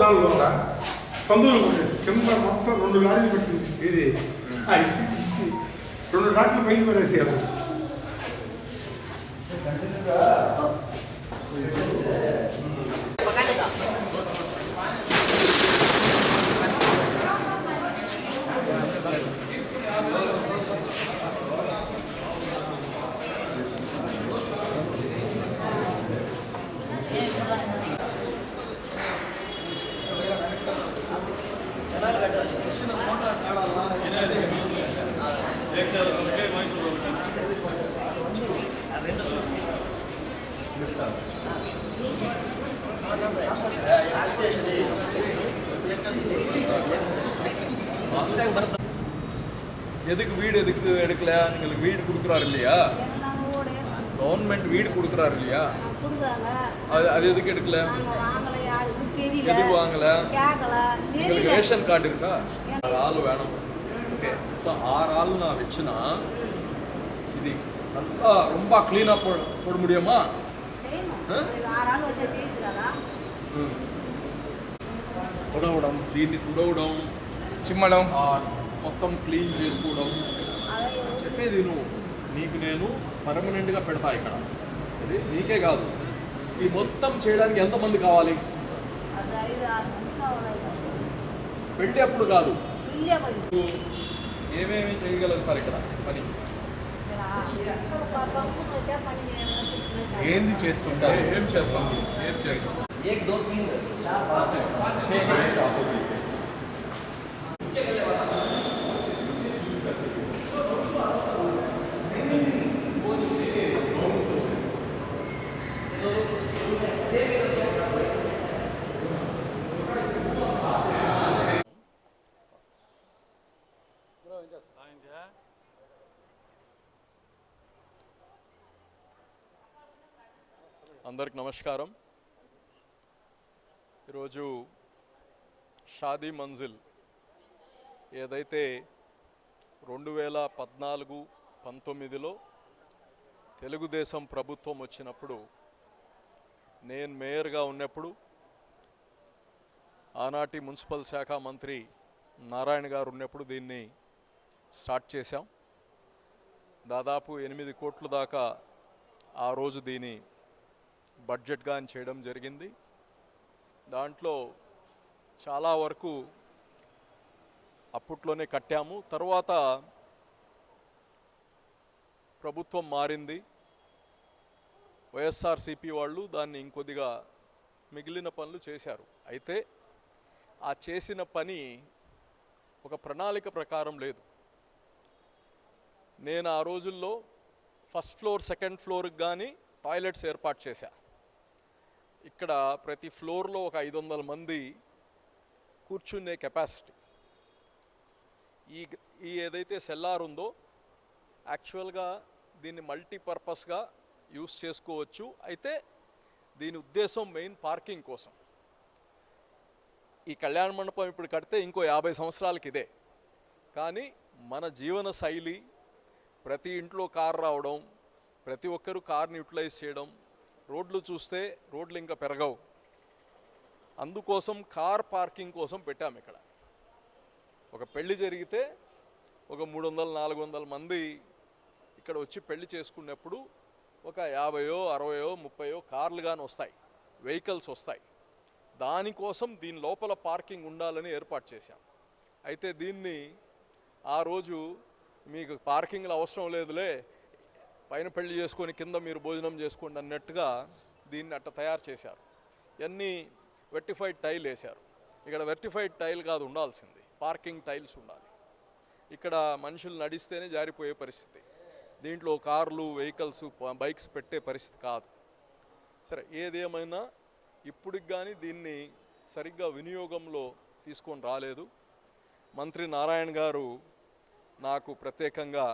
దానిలో పందులు కొట్టేసి కింద మొత్తం రెండు లారీలు పెట్టింది ఇది ఆ ఇసి ఇసి రెండు లారీలు పైన పడేసి எதுக்கு வீடு எதுக்கு எடுக்கல உங்களுக்கு வீடு கொடுக்குறாரு இல்லையா நாங்கள் ஓடு கவர்மெண்ட் வீடு கொடுக்குறாரு இல்லையா கொடுக்குறாங்க அது அது எதுக்கு எடுக்கல நாங்கள் வாங்கலை யாருக்கு தெரியல எதுக்கு வாங்கல கேட்கல உங்களுக்கு தெரியல ரேஷன் கார்டு இருக்கா ஆறு ஆள் வேணும் ஓகே இப்போ ஆறு ஆள் நான் வச்சுனா இது நல்லா ரொம்ப க்ளீனாக போ போட முடியுமா చేయను ఆ? ఇది ఆరు ఆళ్ళు వచ్చే చేయదు కదా తుడవడం దీన్ని తుడవడం చిమ్మడం. మొత్తం క్లీన్ చేసుకోవడం. అదే చెప్పేది నువ్వు నీకు నేను పర్మనెంట్గా పెడతా ఇక్కడ. ఇది నీకే కాదు. ఈ మొత్తం చేయడానికి ఎంతమంది కావాలి? అది పెళ్ళి అప్పుడు కాదు. ఏమేమి చేయగలుగుతారు ఇక్కడ? పని. ఏంది చేసుకుంటారు? ఏ- ఏం చేస్తాం? ఏం చేస్తాం. అందరికి నమస్కారం. ఈరోజు షాదీ మంజిల్ ఏదైతే రెండు వేల పద్నాలుగు పంతొమ్మిదిలో తెలుగుదేశం ప్రభుత్వం వచ్చినప్పుడు నేను మేయర్గా ఉన్నప్పుడు ఆనాటి మున్సిపల్ శాఖ మంత్రి నారాయణ గారు ఉన్నప్పుడు దీన్ని స్టార్ట్ చేశాం. దాదాపు ఎనిమిది కోట్ల దాకా ఆ రోజు దీని బడ్జెట్గా చేయడం జరిగింది. దాంట్లో చాలా వరకు అప్పట్లోనే కట్టాము. తర్వాత ప్రభుత్వం మారింది. వైఎస్ఆర్సిపి వాళ్ళు దాన్ని ఇంకొద్దిగా మిగిలిన పనులు చేశారు. అయితే ఆ చేసిన పని ఒక ప్రణాళిక ప్రకారం లేదు. నేను ఆ రోజుల్లో ఫస్ట్ ఫ్లోర్ సెకండ్ ఫ్లోర్కి కానీ టాయిలెట్స్ ఏర్పాటు చేశా. ఇక్కడ ప్రతి ఫ్లోర్లో ఒక ఐదు వందల మంది కూర్చునే కెపాసిటీ. ఈ ఈ ఏదైతే సెల్లార్ ఉందో యాక్చువల్గా దీన్ని మల్టీపర్పస్గా యూస్ చేసుకోవచ్చు. అయితే దీని ఉద్దేశం మెయిన్ పార్కింగ్ కోసం. ఈ కళ్యాణ మండపం ఇప్పుడు కడితే ఇంకో యాభై సంవత్సరాలకి ఇదే. కానీ మన జీవన శైలి ప్రతి ఇంట్లో కారు రావడం ప్రతి ఒక్కరూ కార్ని యూటిలైజ్ చేయడం రోడ్లు చూస్తే రోడ్లు ఇంకా పెరగవు. అందుకోసం కార్ పార్కింగ్ కోసం పెట్టాము ఇక్కడ. ఒక పెళ్ళి జరిగితే ఒక మూడు వందల నాలుగు వందల మంది ఇక్కడ వచ్చి పెళ్ళి చేసుకున్నప్పుడు ఒక యాభయో అరవయో ముప్పయో కార్లు కానీ వస్తాయి వెహికల్స్ వస్తాయి. దానికోసం దీని లోపల పార్కింగ్ ఉండాలని ఏర్పాటు చేశాం. అయితే దీన్ని ఆ రోజు మీకు పార్కింగ్లు అవసరం లేదులే పైన పెళ్ళి చేసుకొని కింద మీరు భోజనం చేసుకోండి అన్నట్టుగా దీన్ని అట్ట తయారు చేశారు. ఇవన్నీ వెర్టిఫైడ్ టైల్ వేశారు. ఇక్కడ వెర్టిఫైడ్ టైల్ కాదు ఉండాల్సింది. పార్కింగ్ టైల్స్ ఉండాలి. ఇక్కడ మనుషులు నడిస్తేనే జారిపోయే పరిస్థితి. దీంట్లో కార్లు వెహికల్స్ బైక్స్ పెట్టే పరిస్థితి కాదు. సరే ఏదేమైనా ఇప్పటికి కానీ దీన్ని సరిగ్గా వినియోగంలో తీసుకొని రాలేదు. మంత్రి నారాయణ గారు నాకు ప్రత్యేకంగా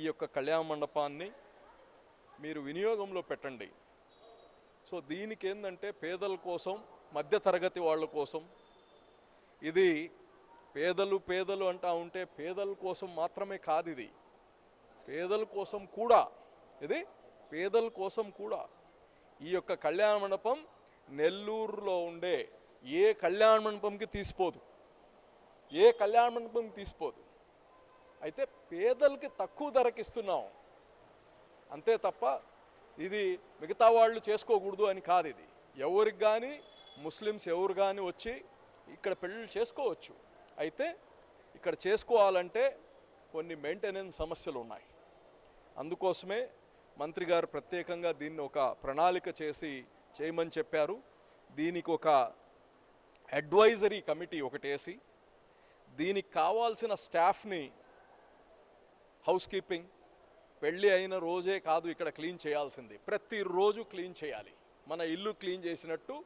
ఈ యొక్క కళ్యాణ మండపాన్ని మీరు వినియోగంలో పెట్టండి. సో దీనికి ఏంటంటే పేదల కోసం మధ్యతరగతి వాళ్ళ కోసం ఇది పేదలు పేదలు అంటా ఉంటే పేదల కోసం మాత్రమే కాదు ఇది పేదల కోసం కూడా ఇది పేదల కోసం కూడా. ఈ యొక్క కళ్యాణ మండపం నెల్లూరులో ఉండే ఏ కళ్యాణ మండపంకి తీసిపోదు. ఏ కళ్యాణ మండపంకి తీసిపోదు. అయితే పేదలకి తక్కువ ధరకి ఇస్తున్నాం. అంతే తప్ప ఇది మిగతా వాళ్ళు చేసుకోకూడదు అని కాదు ఇది. ఎవరికి కానీ ముస్లిమ్స్ ఎవరు కానీ వచ్చి ఇక్కడ పెళ్ళిళ్ళు చేసుకోవచ్చు. అయితే ఇక్కడ చేసుకోవాలంటే కొన్ని మెయింటెనెన్స్ సమస్యలు ఉన్నాయి. అందుకోసమే మంత్రి గారు ప్రత్యేకంగా దీన్ని ఒక ప్రణాళిక చేసి చేయమని చెప్పారు. దీనికి ఒక అడ్వైజరీ కమిటీ ఒకటేసి దీనికి కావాల్సిన స్టాఫ్ని హౌస్ కీపింగ్ పెళ్ళి అయిన రోజే కాదు ఇక్కడ క్లీన్ చేయాల్సింది. ప్రతిరోజు క్లీన్ చేయాలి. మన ఇల్లు క్లీన్ చేసినట్టు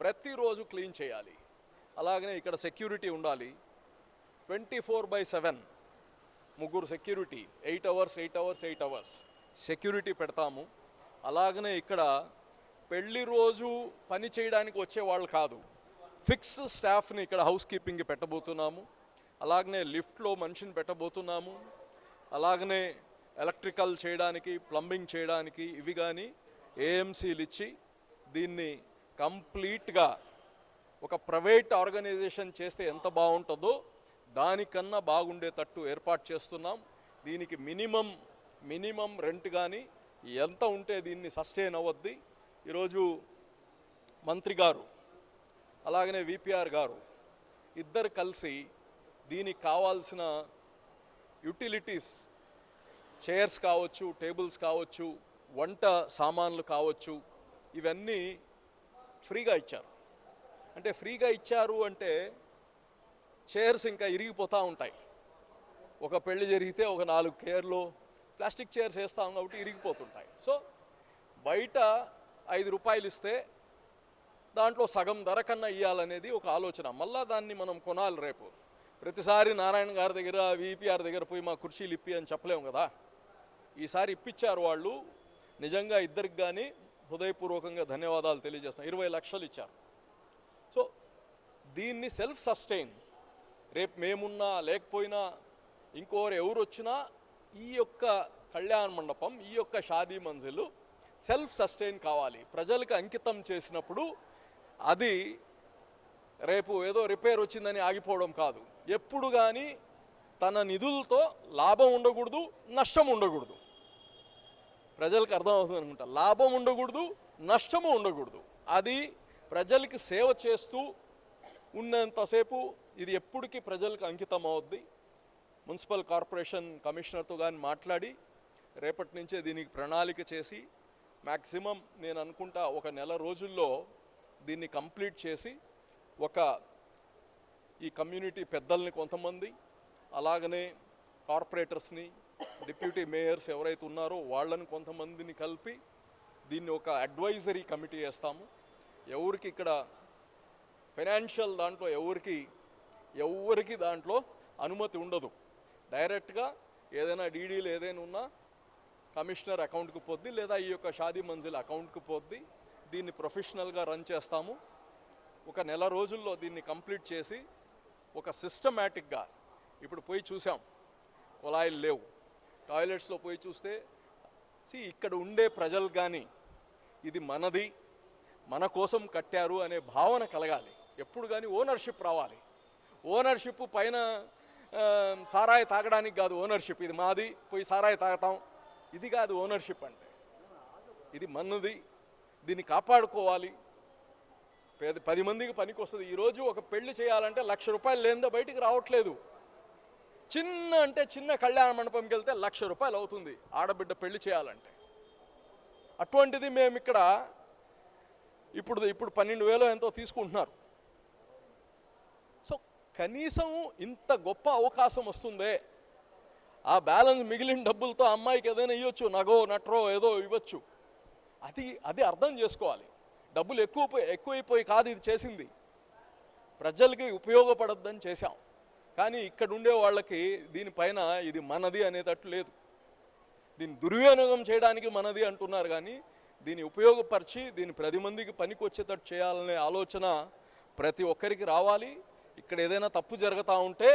ప్రతిరోజు క్లీన్ చేయాలి. అలాగనే ఇక్కడ సెక్యూరిటీ ఉండాలి. ట్వంటీ ఫోర్ బై సెవెన్ ముగ్గురు security. Eight hours eight hours eight hours security పెడతాము. అలాగనే ఇక్కడ పెళ్ళి రోజు పని చేయడానికి వచ్చే వాళ్ళు కాదు. ఫిక్స్ స్టాఫ్ని ఇక్కడ హౌస్ కీపింగ్కి పెట్టబోతున్నాము. అలాగనే లిఫ్ట్లో మనిషిని పెట్టబోతున్నాము. అలాగనే ఎలక్ట్రికల్ చేయడానికి ప్లంబింగ్ చేయడానికి ఇవి కానీ ఏఎంసీలు ఇచ్చి దీన్ని కంప్లీట్గా ఒక ప్రైవేట్ ఆర్గనైజేషన్ చేస్తే ఎంత బాగుంటుందో దానికన్నా బాగుండేటట్టు ఏర్పాటు చేస్తున్నాం. దీనికి మినిమం మినిమం రెంట్ కానీ ఎంత ఉంటే దీన్ని సస్టైన్ అవ్వద్ది. ఈరోజు మంత్రి గారు అలాగనే విపిఆర్ గారు ఇద్దరు కలిసి దీనికి కావాల్సిన యుటిలిటీస్ చైర్స్ కావచ్చు టేబుల్స్ కావచ్చు వంట సామాన్లు కావచ్చు ఇవన్నీ ఫ్రీగా ఇచ్చారు. అంటే ఫ్రీగా ఇచ్చారు అంటే చైర్స్ ఇంకా ఇరిగిపోతూ ఉంటాయి. ఒక పెళ్ళి జరిగితే ఒక నాలుగు కేర్లు ప్లాస్టిక్ చైర్స్ వేస్తాం కాబట్టి ఇరిగిపోతుంటాయి. సో బయట ఐదు రూపాయలు ఇస్తే దాంట్లో సగం ధర కన్నా ఇవ్వాలనేది ఒక ఆలోచన. మళ్ళీ దాన్ని మనం కొనాలి రేపు. ప్రతిసారి నారాయణ గారి దగ్గర విపిఆర్ దగ్గర పోయి మా కుర్చీలు ఇప్పి అని చెప్పలేము కదా. ఈసారి ఇప్పించారు వాళ్ళు. నిజంగా ఇద్దరికి కానీ హృదయపూర్వకంగా ధన్యవాదాలు తెలియజేస్తాం ఇరవై లక్షలు ఇచ్చారు. సో దీన్ని సెల్ఫ్ సస్టైన్. రేపు మేమున్నా లేకపోయినా ఇంకోరు ఎవరు వచ్చినా ఈ యొక్క కళ్యాణ మండపం ఈ యొక్క షాదీ మంజిల్ సెల్ఫ్ సస్టైన్ కావాలి. ప్రజలకు అంకితం చేసినప్పుడు అది రేపు ఏదో రిపేర్ వచ్చిందని ఆగిపోవడం కాదు. ఎప్పుడు కానీ తన నిధులతో లాభం ఉండకూడదు నష్టం ఉండకూడదు. ప్రజలకు అర్థమవుతుంది అనుకుంటా. లాభం ఉండకూడదు నష్టము ఉండకూడదు. అది ప్రజలకి సేవ చేస్తూ ఉన్నంతసేపు ఇది ఎప్పటికీ ప్రజలకు అంకితం అవుద్ది. మున్సిపల్ కార్పొరేషన్ కమిషనర్తో కానీ మాట్లాడి రేపటి నుంచే దీనికి ప్రణాళిక చేసి మ్యాక్సిమం నేను అనుకుంటా ఒక నెల రోజుల్లో దీన్ని కంప్లీట్ చేసి ఒక ఈ కమ్యూనిటీ పెద్దల్ని కొంతమంది అలాగనే కార్పొరేటర్స్ని డిప్యూటీ మేయర్స్ ఎవరైతే ఉన్నారో వాళ్ళని కొంతమందిని కలిపి దీన్ని ఒక అడ్వైజరీ కమిటీ వేస్తాము. ఎవరికి ఇక్కడ ఫైనాన్షియల్ దాంట్లో ఎవరికి ఎవరికి దాంట్లో అనుమతి ఉండదు. డైరెక్ట్గా ఏదైనా డీడీలు ఏదైనా ఉన్నా కమిషనర్ అకౌంట్కి పోద్ది లేదా ఈ యొక్క షాదీ మంజిల్ అకౌంట్కి పోద్ది దీన్ని ప్రొఫెషనల్గా రన్ చేస్తాము. ఒక నెల రోజుల్లో దీన్ని కంప్లీట్ చేసి ఒక సిస్టమేటిక్గా ఇప్పుడు పోయి చూసాం. కుళాయిలు లేవు. టాయిలెట్స్లో పోయి చూస్తే సి ఇక్కడ ఉండే ప్రజలు కానీ ఇది మనది మన కోసం కట్టారు అనే భావన కలగాలి. ఎప్పుడు కానీ ఓనర్షిప్ రావాలి. ఓనర్షిప్ పైన సారాయి తాగడానికి కాదు ఓనర్షిప్. ఇది మాది పోయి సారాయి తాగుతాం. ఇది కాదు ఓనర్షిప్ అంటే. ఇది మనది. దీన్ని కాపాడుకోవాలి. పేద పది మందికి పనికి వస్తుంది ఈరోజు ఒక పెళ్ళి చేయాలంటే లక్ష రూపాయలు లేనిదో బయటికి రావట్లేదు. చిన్న అంటే చిన్న కళ్యాణ మండపంకి వెళ్తే లక్ష రూపాయలు అవుతుంది ఆడబిడ్డ పెళ్ళి చేయాలంటే. అటువంటిది మేము ఇక్కడ ఇప్పుడు ఇప్పుడు పన్నెండు వేలు ఎంతో తీసుకుంటున్నారు. సో కనీసం ఇంత గొప్ప అవకాశం వస్తుందే. ఆ బ్యాలెన్స్ మిగిలిన డబ్బులతో అమ్మాయికి ఏదైనా ఇవ్వచ్చు నగో నట్రో ఏదో ఇవ్వచ్చు. అది అది అర్థం చేసుకోవాలి. డబ్బులు ఎక్కువ ఎక్కువైపోయి కాదు ఇది చేసింది. ప్రజలకి ఉపయోగపడద్దని చేశాం. కానీ ఇక్కడ ఉండే వాళ్ళకి దీనిపైన ఇది మనది అనేటట్టు లేదు. దీన్ని దుర్వినియోగం చేయడానికి మనది అంటున్నారు కానీ దీన్ని ఉపయోగపరిచి దీన్ని పది మందికి పనికి వచ్చేటట్టు చేయాలనే ఆలోచన ప్రతి ఒక్కరికి రావాలి. ఇక్కడ ఏదైనా తప్పు జరుగుతూ ఉంటే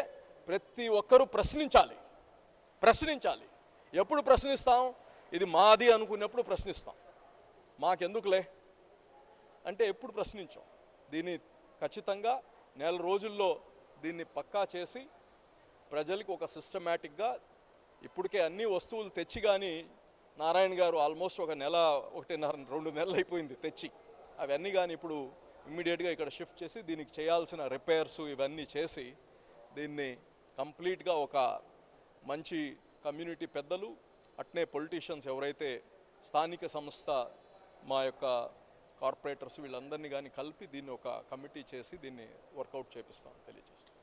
ప్రతి ఒక్కరూ ప్రశ్నించాలి. ప్రశ్నించాలి. ఎప్పుడు ప్రశ్నిస్తాం? ఇది మాది అనుకున్నప్పుడు ప్రశ్నిస్తాం. మాకెందుకులే? అంటే ఎప్పుడు ప్రశ్నించాం. దీన్ని ఖచ్చితంగా నెల రోజుల్లో దీన్ని పక్కా చేసి ప్రజలకు ఒక సిస్టమేటిక్గా ఇప్పటికే అన్ని వస్తువులు తెచ్చి కానీ నారాయణ గారు ఆల్మోస్ట్ ఒక నెల ఒకటిన్నర రెండు నెలలు అయిపోయింది తెచ్చి. అవన్నీ కానీ ఇప్పుడు ఇమ్మీడియట్గా ఇక్కడ షిఫ్ట్ చేసి దీనికి చేయాల్సిన రిపేర్స్ ఇవన్నీ చేసి దీన్ని కంప్లీట్గా ఒక మంచి కమ్యూనిటీ పెద్దలు అట్నే పొలిటీషియన్స్ ఎవరైతే స్థానిక సంస్థ మా యొక్క కార్పొరేటర్స్ వీళ్ళందరినీ కానీ కలిపి దీన్ని ఒక కమిటీ చేసి దీన్ని వర్కౌట్ చేపిస్తాం తెలియజేస్తాం